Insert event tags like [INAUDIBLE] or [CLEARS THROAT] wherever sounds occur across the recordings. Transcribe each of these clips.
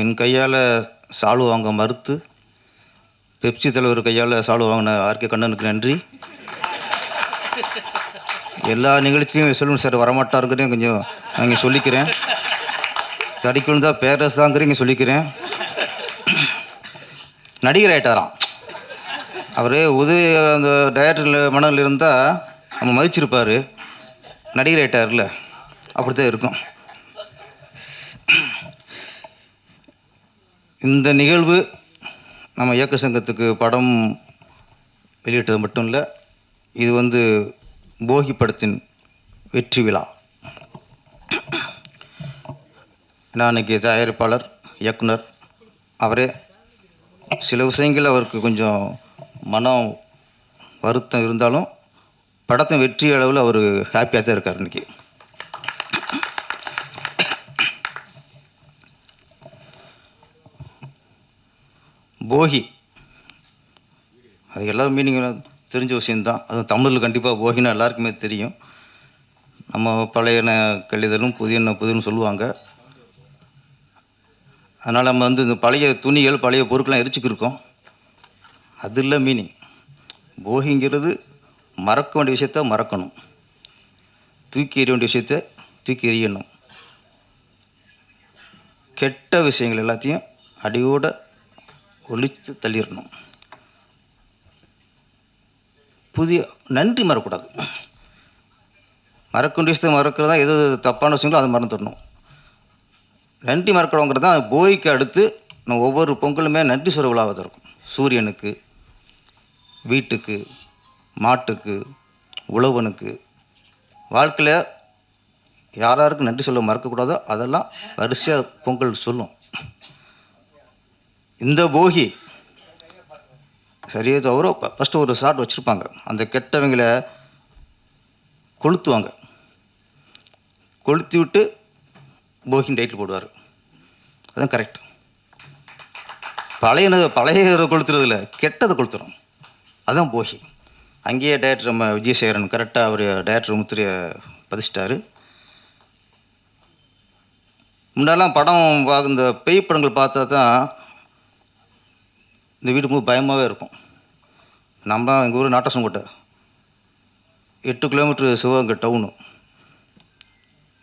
என் கையால் சால்வு வாங்க மறுத்து பெப்சி தலைவர் கையால் சால்வு வாங்கின ஆர்கே கண்ணனுக்கு நன்றி. எல்லா நிகழ்ச்சியும் சொல்லணும் சார் வரமாட்டாருங்கிறதையும் கொஞ்சம் நான் இங்கே சொல்லிக்கிறேன். தடிக்கணும் தான் பேரஸ் தாங்கிறீங்க சொல்லிக்கிறேன். நடிகர் ஆகிட்டாராம் அவர் உதவி அந்த டயரக்டர் மனதில் இருந்தால் நம்ம மதிச்சிருப்பார். நடிகர் ஆகிட்டார்ல அப்படி தான் இருக்கும். இந்த நிகழ்வு நம்ம இயக்க சங்கத்துக்கு படம் வெளியிட்டது மட்டும் இல்லை இது வந்து போகி படத்தின் வெற்றி விழா. நான் அன்றைக்கி தயாரிப்பாளர் இயக்குனர் அவரே. சில விஷயங்கள் அவருக்கு கொஞ்சம் மனம் வருத்தம் இருந்தாலும் படத்தின் வெற்றி அளவில் அவர் ஹாப்பியாக தான் இருக்கார் இன்றைக்கி போகி. அது எல்லா மீனிங்கும் தெரிஞ்ச விஷயந்தான் அதுவும் தமிழில் கண்டிப்பாக போகினா எல்லாருக்குமே தெரியும். நம்ம பழையன கழிதலும் புதியன புதுன்னு சொல்லுவாங்க. அதனால் நம்ம வந்து இந்த பழைய துணிகள் பழைய பொருட்கள்லாம் எரிச்சுக்கிருக்கோம் அது இல்லை மீனிங். போகிங்கிறது மறக்க வேண்டிய விஷயத்த மறக்கணும். தூக்கி எறிய வேண்டிய விஷயத்த தூக்கி எறியணும். கெட்ட விஷயங்கள் எல்லாத்தையும் அடியோட ஒழித்து தள்ளிடணும். புதிய நன்றி மறக்கூடாது மறக்க வேண்டிய விஷயத்தை மறக்கிறதா எது தப்பான விஷயங்களோ அதை மறந்துடணும். நன்றி மறக்கிறவங்கிறது தான் போய்க்கு அடுத்து நம்ம ஒவ்வொரு பொங்கலுமே நன்றி சொல்ல விழாவது இருக்கும். சூரியனுக்கு வீட்டுக்கு மாட்டுக்கு உழவனுக்கு. வாழ்க்கையில் யார் யாருக்கும் நன்றி சொல்ல மறக்கக்கூடாதோ அதெல்லாம் வரிசையாக பொங்கல் சொல்லும். இந்த போகி சரியே தவிர ஃபஸ்ட்டு ஒரு ஷாட் வச்சுருப்பாங்க. அந்த கெட்டவங்களை கொளுத்துவாங்க. கொளுத்தி விட்டு போகின்னு டைட்டில் போடுவார். அதுதான் கரெக்ட் பழைய பழைய கொளுத்துறதில்ல கெட்டதை கொளுத்துறோம். அதுதான் போகி. அங்கேயே டேரக்டர் நம்ம விஜயசேகரன் கரெக்டாக அவர் டேரக்டர் முத்திரையை பதிச்சிட்டாரு. முன்னெல்லாம் படம் பார்க்க இந்த பேய் படங்கள் பார்த்தா தான் இந்த வீடு ரொம்ப பயமாகவே இருக்கும். நம்ம எங்கள் ஊர் நாட்டசங்கோட்டை. எட்டு கிலோமீட்ரு சிவகங்கை டவுனு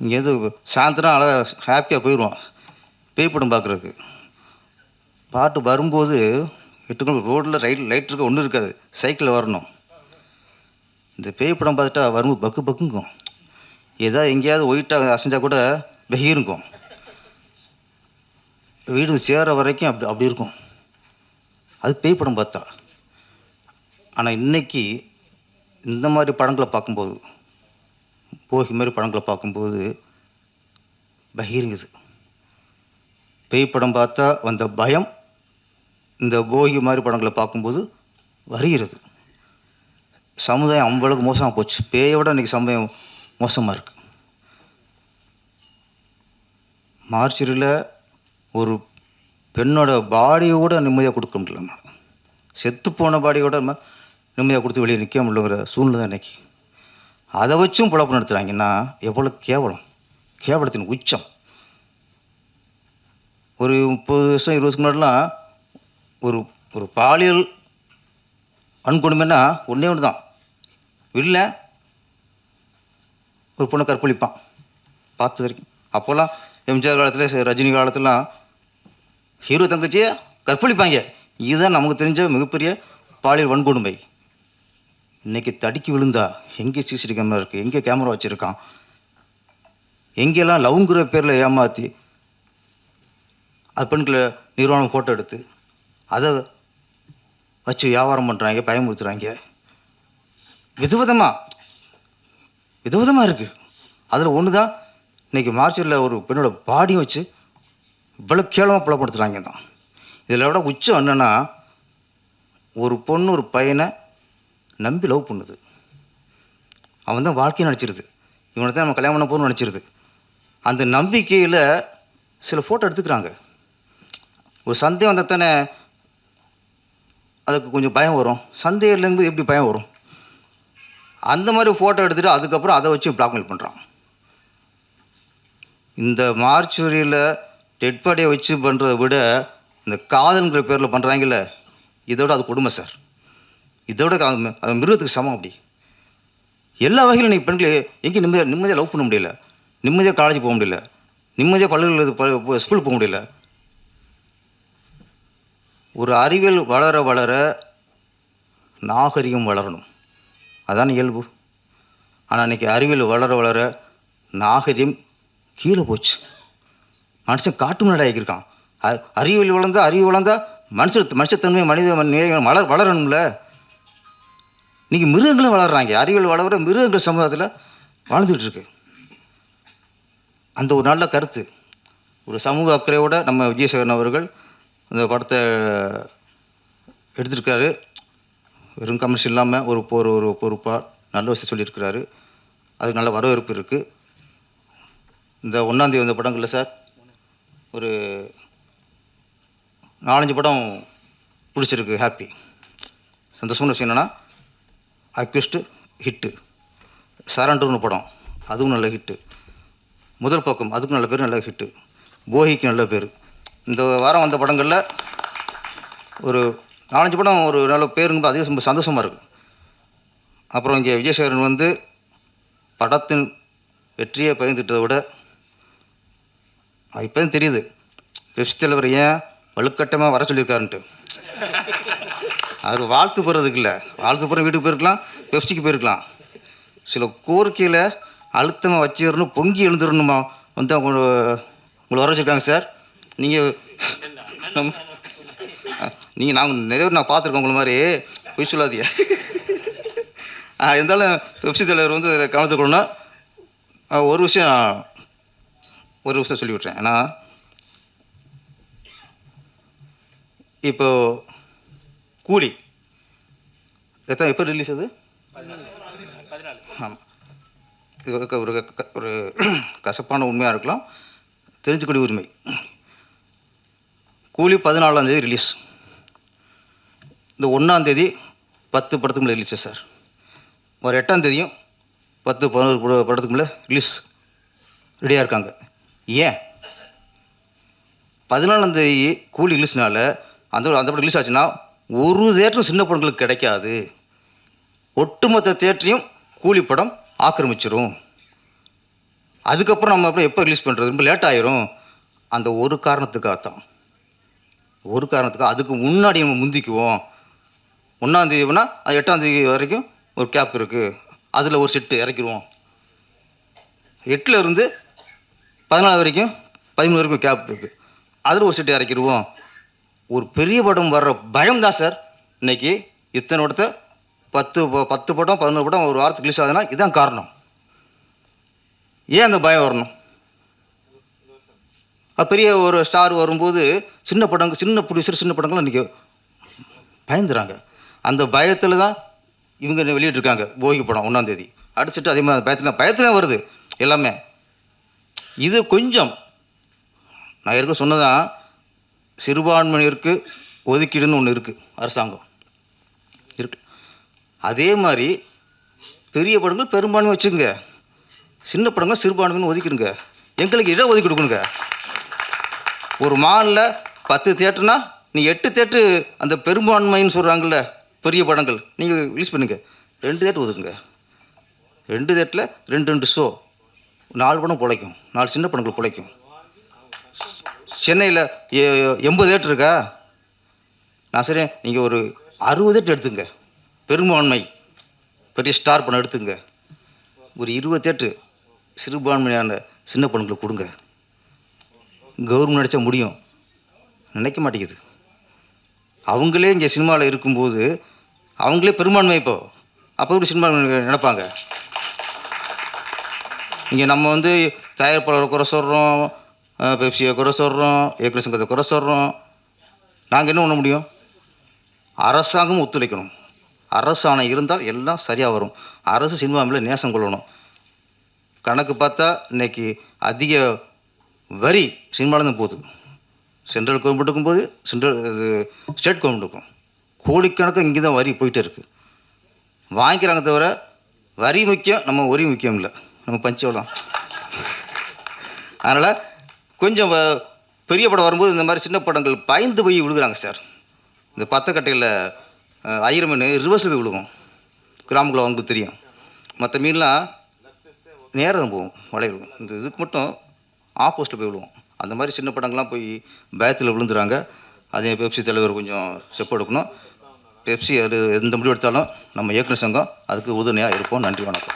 இங்கேருந்து சாயந்தரம் அழகாக ஹாப்பியாக போயிடுவோம் பேய் படம் பார்க்குறதுக்கு. பாட்டு வரும்போது எட்டு கிலோமீட்டர் ரோட்டில் ரைட் லைட் இருக்க ஒன்றும் இருக்காது. சைக்கிளில் வரணும். இந்த பேய் படம் பார்த்துட்டா வரும்போது பக்கு பக்குங்கும். ஏதாவது எங்கேயாவது ஒயிட்டாக அசைஞ்சால் கூட வெகிருக்கும் வீடு சேர வரைக்கும் அப்படி அப்படி இருக்கும். அது பேய் படம் பார்த்தா. ஆனால் இன்னைக்கு இந்த மாதிரி படங்களை பார்க்கும்போது போகி மாதிரி படங்களை பார்க்கும்போது பகிருங்குது. பேய் படம் பார்த்தா வந்த பயம் இந்த போகி மாதிரி படங்களை பார்க்கும்போது வருகிறது. சமுதாயம் அவ்வளவுக்கு மோசமாக போச்சு. பேயை விட இன்றைக்கி சமுதாயம் மோசமாக இருக்குது மார்ச்சரியில் ஒரு பெண்ணோட பாடியை கூட நிம்மதியாக கொடுக்க முடியல மேடம் செத்து போன பாடியோட நம்ம நிம்மதியாக கொடுத்து வெளியே நிற்க முடியலங்கிற சூழ்நிலை தான் இன்னைக்கு. அதை வச்சும் புழப்பு நடத்துகிறாங்கன்னா எவ்வளோ கேவலம். கேவலத்தின் உச்சம். ஒரு முப்பது வருஷம் இருபது வருஷம் முன்னாடிலாம் ஒரு ஒரு பாலியல் அன்கொடுமைன்னா ஒன்றே ஒன்று தான். இல்லை ஒரு பொண்ணை கற்பழிப்பான். பார்த்து வரைக்கும். அப்போல்லாம் எம்ஜிஆர் காலத்தில் ரஜினி காலத்துலாம் ஹீரோ தங்கச்சியை கற்பழிப்பாங்க. இதுதான் நமக்கு தெரிஞ்ச மிகப்பெரிய பாலியல் வன்கொடுமை. இன்னைக்கு தடுக்கி விழுந்தா எங்கே சிசிடி கேமரா இருக்குது எங்கே கேமரா வச்சுருக்கான்? எங்கெல்லாம் லவ்ங்கிற பேரில் ஏமாற்றி அது பெண்களை நிர்வாணம் ஃபோட்டோ எடுத்து அதை வச்சு வியாபாரம் பண்ணுறாங்க பயமுறுத்துகிறாங்க விதவிதமாக விதவிதமாக இருக்குது அதில் ஒன்று தான் இன்றைக்கி மார்ச்சரில் ஒரு பெண்ணோட பாடியும் வச்சு இவ்வளோ கேளமாக புலப்படுத்துகிறாங்க தான் இதில் விட உச்சம் என்னென்னா ஒரு பொண்ணு ஒரு பையனை நம்பி லவ் பண்ணுது. அவன் தான் வாழ்க்கையை நினச்சிருது. இவனை தான் நம்ம கல்யாணம் பண்ண போகணும்னு நினச்சிருது. அந்த நம்பிக்கையில் சில ஃபோட்டோ எடுத்துக்கிறாங்க. ஒரு சந்தேகம் வந்தால் தானே அதுக்கு கொஞ்சம் பயம் வரும். சந்தேகம் இல்லைங்கும்போது எப்படி பயம் வரும்? அந்த மாதிரி ஃபோட்டோ எடுத்துகிட்டு அதுக்கப்புறம் அதை வச்சு பிளாக்மெயில் பண்ணுறான் இந்த மார்ச்சுரியில் டெட் பாடியை வச்சு பண்ணுறதை விட இந்த காதல்ங்கிற பேரில் பண்ணுறாங்கல்ல இதோட அது கொடுமை சார். இதோட அது மிருகத்துக்கு சமம் அப்படி. எல்லா வகையிலும் நீங்கள் பெண்களை எங்கேயும் நிம்மதியாக நிம்மதியாக லவ் பண்ண முடியல. நிம்மதியாக காலேஜ் போக முடியல. நிம்மதியாக பள்ளிகள் ஸ்கூல் போக முடியல. ஒரு அறிவியல் வளர வளர நாகரிகம் வளரணும். அதான் இயல்பு. ஆனால் இன்றைக்கி அறிவியல் வளர வளர நாகரிகம் கீழே போச்சு. மனுஷன் காட்டு முன்னாடி ஆகியிருக்கான் அ- அறிவியல் வளர்ந்தா அறிவு வளர்ந்தா மனுஷ மனுஷத்தன்மை மனித நிலையம் வளர் வளரணும்ல. இன்றைக்கி மிருகங்களும் வளர்றாங்க. அறிவியல் வளர மிருகங்கள் சமுதாயத்தில் வாழ்ந்துகிட்டு இருக்கு அந்த ஒரு நல்ல கருத்து. ஒரு சமூக அக்கறையோடு நம்ம விஜயசேகரன் அவர்கள் இந்த படத்தை எடுத்திருக்காரு. வெறும் கமர்ஷியல் இல்லாமல் ஒரு போர் ஒரு பொறுப்பாக நல்ல விஷயம் சொல்லியிருக்கிறாரு. அதுக்கு நல்ல வரவேற்பு இருக்குது இந்த ஒன்றாந்தேதி வந்த படங்கள்ல சார் ஒரு நாலஞ்சு படம் பிடிச்சிருக்கு ஹாப்பி சந்தோஷமான விஷயம் என்னென்னா அக்யூஸ்ட்டு ஹிட்டு சரண்டர்னு படம். அதுவும் நல்ல ஹிட்டு முதல் பக்கம் அதுக்கும் நல்ல பேர் நல்ல ஹிட்டு போகிக்கு நல்ல பேர். இந்த வாரம் வந்த படங்களில் ஒரு நாலஞ்சு படம் ஒரு நல்ல பேருங்கும்போது அதிகம் ரொம்ப சந்தோஷமாக இருக்குது அப்புறம் இங்கே விஜயசேகரன் வந்து படத்தின் வெற்றியை பகிர்ந்துட்டதை விட இப்போ தான் தெரியுது. பெப்சி தலைவர் ஏன் வலுக்கட்டமாக வர சொல்லியிருக்காருன்ட்டு. அவர் வாழ்த்து போகிறதுக்கு இல்லை. வாழ்த்து போகிற வீட்டுக்கு போயிருக்கலாம் பெப்சிக்கு போயிருக்கலாம். சில கோரிக்கையில் அழுத்தமாக வச்சிடணும் பொங்கி எழுந்துடணுமா வந்து அவங்க உங்களை வர வச்சுருக்காங்க சார். நீங்கள் நீங்கள் நாங்கள் நிறைய பேர் நான் பார்த்துருக்கோம் உங்களை மாதிரி. பொய் சொல்லாதீங்க. இருந்தாலும் பெப்சி தலைவர் வந்து இதில் ஒரு விஷயம் ஒரு விஷயம் சொல்லி விட்றேன் ஏன்னா இப்போ கூலி எத்தனை எப்போ ரிலீஸ் அது? ஆமாம் இது ஒரு க- ஒரு க- ஒரு [CLEARS THROAT] கசப்பான உண்மையாக இருக்கலாம். தெரிஞ்சுக்கூடிய உரிமை. கூலி பதினாலாந்தேதி ரிலீஸ் இந்த ஒன்றாந்தேதி பத்து படத்துக்கு மேலே ரிலீஸ் சார் ஒரு எட்டாம் தேதியும் பத்து பதினோரு படத்துக்கு மேலே ரிலீஸ் ரெடியாக இருக்காங்க. ஏன்? பதினாலாம் தேதி கூலி ரிலீஸ்னால அந்த அந்த படம் ரிலீஸ் ஆச்சுன்னா ஒரு தேட்டரும் சின்ன படங்களுக்கு கிடைக்காது. ஒட்டுமொத்த தேட்டரையும் கூலி படம் ஆக்கிரமிச்சிரும். அதுக்கப்புறம் நம்ம அப்புறம் எப்போ ரிலீஸ் பண்ணுறது ரொம்ப லேட் ஆயிரும். அந்த ஒரு காரணத்துக்காக தான் ஒரு காரணத்துக்கு அதுக்கு முன்னாடி நம்ம முந்திக்குவோம். ஒன்றாந்தேதினா அது எட்டாந்தேதி வரைக்கும் ஒரு கேப் இருக்குது அதில் ஒரு செட்டு இறக்கிடுவோம் எட்டில் இருந்து பதினாலு வரைக்கும் பதிமூணு வரைக்கும் கேப் இருக்குது அதில் ஒரு சீட்டு இறக்கிடுவோம். ஒரு பெரிய படம் வர்ற பயம் தான் சார். இன்னைக்கு இத்தனை படத்தை பத்து ப- பத்து படம் பதினோரு படம் ஒரு வாரத்துக்கு ரிலீஸ் ஆகுதுன்னா இதுதான் காரணம். ஏன் அந்த பயம் வரணும்? பெரிய ஒரு ஸ்டார் வரும்போது சின்ன படங்கள் சின்ன ப்ரொடியூசர் சின்ன படங்கள் இன்றைக்கி பயந்துறாங்க. அந்த பயத்தில் தான் இவங்க வெளியிட்ருக்காங்க போகி படம் ஒன்றாந்தேதி அடிச்சுட்டு அதே மாதிரி பயத்தில் பயத்தில் வருது. எல்லாமே. இது கொஞ்சம். நான் இருக்க சொன்னதான் சிறுபான்மையினருக்கு ஒதுக்கீடுன்னு ஒன்று இருக்குது அரசாங்கம். இருக்கு. அதே மாதிரி பெரிய படங்கள் பெரும்பான்மை வச்சுங்க சின்ன படங்கள் சிறுபான்மைன்னு ஒதுக்கிடுங்க. எங்களுக்கு இட ஒதுக்கி கொடுக்கணுங்க ஒரு மாலில் பத்து தேட்டர்னா நீ எட்டு தேட்டரு அந்த பெரும்பான்மைன்னு சொல்கிறாங்கல்ல பெரிய படங்கள் நீங்கள் ரிலீஸ் பண்ணுங்க. ரெண்டு தேட்டர் ஒதுக்குங்க. ரெண்டு தேட்டில் ரெண்டு ரெண்டு ஷோ நாலு படம் பிழைக்கும். நாலு சின்ன படங்கள் பிழைக்கும். சென்னையில் எண்பது ஏட்டு இருக்கா? நான் சரி நீங்கள் ஒரு அறுபது தேட்டர் எடுத்துங்க. பெரும்பான்மை. பெரிய ஸ்டார் படம் எடுத்துங்க. ஒரு இருபது தேட்டரு சிறுபான்மையான சின்ன படங்களுக்கு கொடுங்க. கவர்மெண்ட் நினச்சா முடியும். நினைக்க மாட்டேங்குது. அவங்களே இங்கே சினிமாவில் இருக்கும்போது அவங்களே பெரும்பான்மை இப்போ. அப்போ எப்படி சினிமா நினைப்பாங்க? இங்கே நம்ம வந்து தயாரிப்பாளரை குறை சொல்கிறோம் பெப்சியை குறை சொல்கிறோம் ஏக்கர் சங்கத்தை குறை சொல்கிறோம் நாங்கள் என்ன பண்ண முடியும்? அரசாங்கம் ஒத்துழைக்கணும். அரசாணை இருந்தால் எல்லாம் சரியாக வரும். அரசு சினிமா மேலே நேசம் கொள்ளணும். கணக்கு பார்த்தா இன்னைக்கு அதிக வரி சினிமாவில் போகுது. சென்ட்ரல் கவர்மெண்ட்டுக்கும் போது சென்ட்ரல் இது ஸ்டேட் கவர்மெண்ட்டுக்கும் கோடிக்கணக்காக இங்கே தான் வரி போயிட்டே இருக்குது வாங்கிக்கிறாங்க தவிர வரி முக்கியம் நம்ம வரி முக்கியம் இல்லை. நம்ம பஞ்சவளம் அதனால் கொஞ்சம் வ- பெரிய படம் வரும்போது இந்த மாதிரி சின்ன படங்கள் பயந்து போய் விழுகுறாங்க சார். இந்த பத்தக்கட்டையில் ஐயர் மீன் ரிவர்ஸில் போய் விழுகும். கிராமங்களில் அவங்களுக்கு தெரியும். மற்ற மீன்லாம் நேரம் தான் போகும் வளைவு இந்த இதுக்கு மட்டும் ஆப்போசிட்டில் போய் விழுவோம் அந்த மாதிரி சின்ன படங்கள்லாம் போய் பயத்தில் விழுந்துறாங்க அதே பெப்சி தலைவர் கொஞ்சம் ஸ்டெப் எடுக்கணும். பெப்சி அது எந்த முடிவு எடுத்தாலும் நம்ம இயக்குனர் சங்கம் அதுக்கு உறுதுணையாக இருப்போம். நன்றி வணக்கம்.